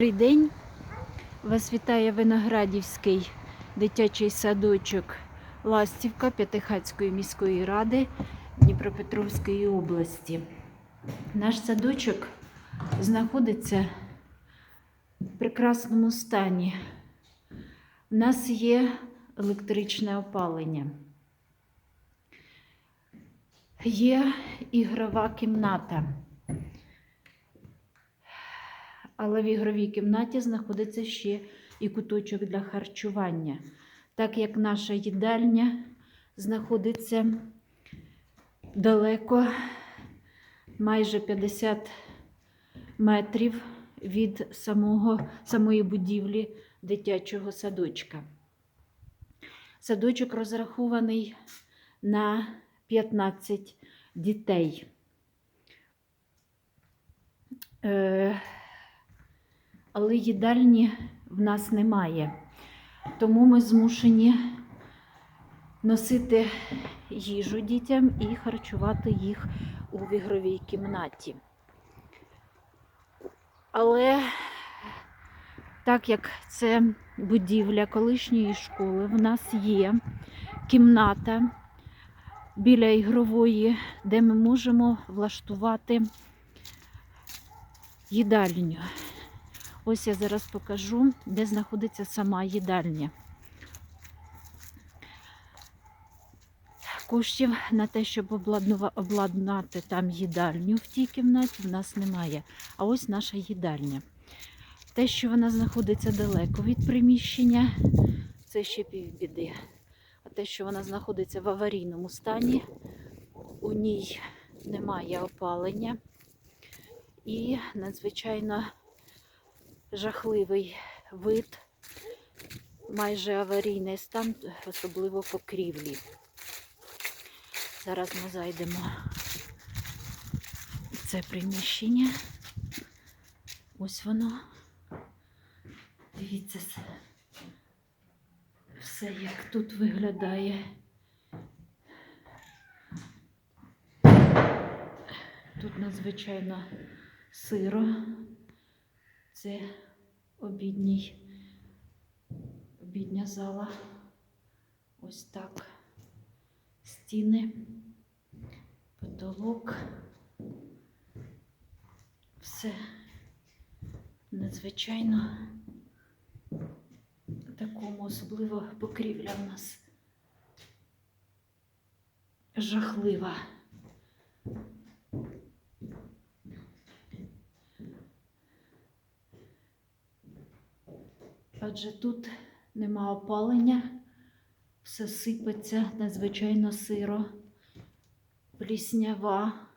Добрий день. Вас вітає Виноградівський дитячий садочок Ластівка П'ятихатської міської ради Дніпропетровської області. Наш садочок знаходиться в прекрасному стані. У нас є електричне опалення. Є ігрова кімната. Але в ігровій кімнаті знаходиться ще і куточок для харчування. Так як наша їдальня знаходиться далеко, майже 50 метрів від самого, самої будівлі дитячого садочка. Садочок розрахований на 15 дітей. Е, але їдальні в нас немає. Тому ми змушені носити їжу дітям і харчувати їх у ігровій кімнаті. Але так як це будівля колишньої школи, в нас є кімната біля ігрової, де ми можемо влаштувати їдальню. Ось я зараз покажу, де знаходиться сама їдальня. Коштів на те, щоб обладнати там їдальню в тій кімнаті, в нас немає. А ось наша їдальня. Те, що вона знаходиться далеко від приміщення, це ще півбіди. А те, що вона знаходиться в аварійному стані, у ній немає опалення і надзвичайно жахливий вид, майже аварійний стан, особливо покрівлі. Зараз ми зайдемо в це приміщення. Ось воно. Дивіться, все як тут виглядає. Тут надзвичайно сиро. Це обідній, обідня зала. Ось так. Стіни, потолок. Все надзвичайно такому особливо покрівля в нас жахлива. Адже тут нема опалення, все сипеться надзвичайно сиро, пліснява.